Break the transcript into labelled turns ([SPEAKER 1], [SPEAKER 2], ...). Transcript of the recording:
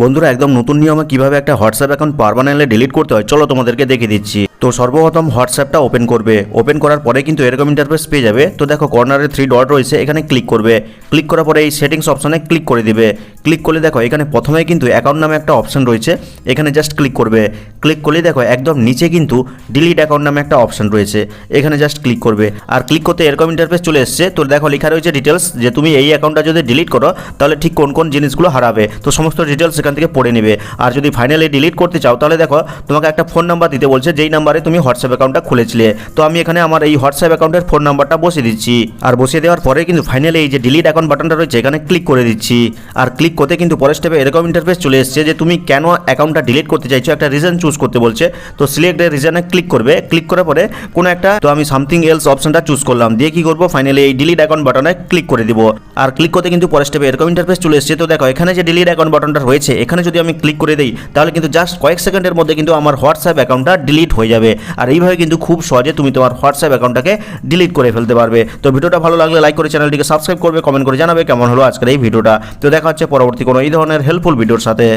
[SPEAKER 1] বন্ধুরা, একদম নতুন নিয়মে কীভাবে একটা হোয়াটসঅ্যাপ অ্যাকাউন্ট পারমানেন্টলি ডিলিট করতে হয়, চলো তোমাদেরকে দেখিয়ে দিচ্ছি। তো সর্বপ্রথম হোয়াটসঅ্যাপটা ওপেন করবে। ওপেন করার পরে কিন্তু এরকম ইন্টারফেস পেয়ে যাবে। তো দেখো কর্নারে থ্রি ডট রয়েছে, এখানে ক্লিক করবে। ক্লিক করার পরে এই সেটিংস অপশনে ক্লিক করে দিবে। ক্লিক করলে দেখো এখানে প্রথমে কিন্তু অ্যাকাউন্ট নামে একটা অপশন রয়েছে। এখানে জাস্ট ক্লিক করবে। ক্লিক করলে দেখো একদম নিচে কিন্তু ডিলিট অ্যাকাউন্ট নামে একটা অপশন রয়েছে। এখানে জাস্ট ক্লিক করবে। আর ক্লিক করতে এরকম ইন্টারফেস চলে এসছে। তো দেখো লেখা রয়েছে ডিটেলস যে তুমি এই অ্যাকাউন্টটা যদি ডিলিট করো, তাহলে ঠিক কোন কোন জিনিসগুলো হারাবে। তো সমস্ত ডিটেলস এখান থেকে পড়ে নেবে। আর যদি ফাইনালি ডিলিট করতে চাও, তাহলে দেখো তোমাকে একটা ফোন নাম্বার দিতে বলছে, যেই নাম্বারে তুমি হোয়াটসঅ্যাপ অ্যাকাউন্টটা খুলেছিলে। তো আমি এখানে আমার এই হোয়াটসঅ্যাপ অ্যাকাউন্টের ফোন নাম্বারটা বসিয়ে দিচ্ছি। আর বসিয়ে দেওয়ার পরে কিন্তু ফাইনালি এই যে ডিলিট অ্যাকাউন্ট বাটনটা রয়েছে, এখানে ক্লিক করে দিচ্ছি। আর ক্লিক করতে কিন্তু পরের স্টেপে এরকম ইন্টারফেস চলে এসছে যে তুমি কেন অ্যাকাউন্টটা ডিলিট করতে চাইছো, একটা রিজন চুজ করতে বলছে। তো সিলেক্ট রিজনে ক্লিক করবে। ক্লিক করার পরে কোনো একটা, তো আমি সামথিং এলস অপশনটা চুজ করলাম। দিয়ে কি করব? ফাইনালি এই ডিলিট অ্যাকাউন্ট বাটনে ক্লিক করে দিব। আর ক্লিক করতে কিন্তু পরের স্টেপে এরকম ইন্টারফেস চলে এসছে। তো দেখো, এখানে যে ডিলিট অ্যাকাউন্ট বাটনটা রয়েছে, এখানে যদি আমি ক্লিক করে দিই, তাহলে কিন্তু জাস্ট কয়েক সেকেন্ডের মধ্যে কিন্তু আমার হোয়াটসঅ্যাপ অ্যাকাউন্টটা ডিলিট হয়ে যাবে। আর এইভাবে কিন্তু খুব সহজে তুমি তোমার হোয়াটসঅ্যাপ অ্যাকাউন্টটাকে ডিলিট করে ফেলতে পারবে। তো ভিডিওটা ভালো লাগলে লাইক করে চ্যানেলটিকে সাবস্ক্রাইব করবে কমেন্ট করে জানাবে কেমন হলো আজকের এই ভিডিওটা। তো দেখা হচ্ছে পরবর্তী কোনো এই ধরনের হেল্পফুল ভিডিওর সাথে।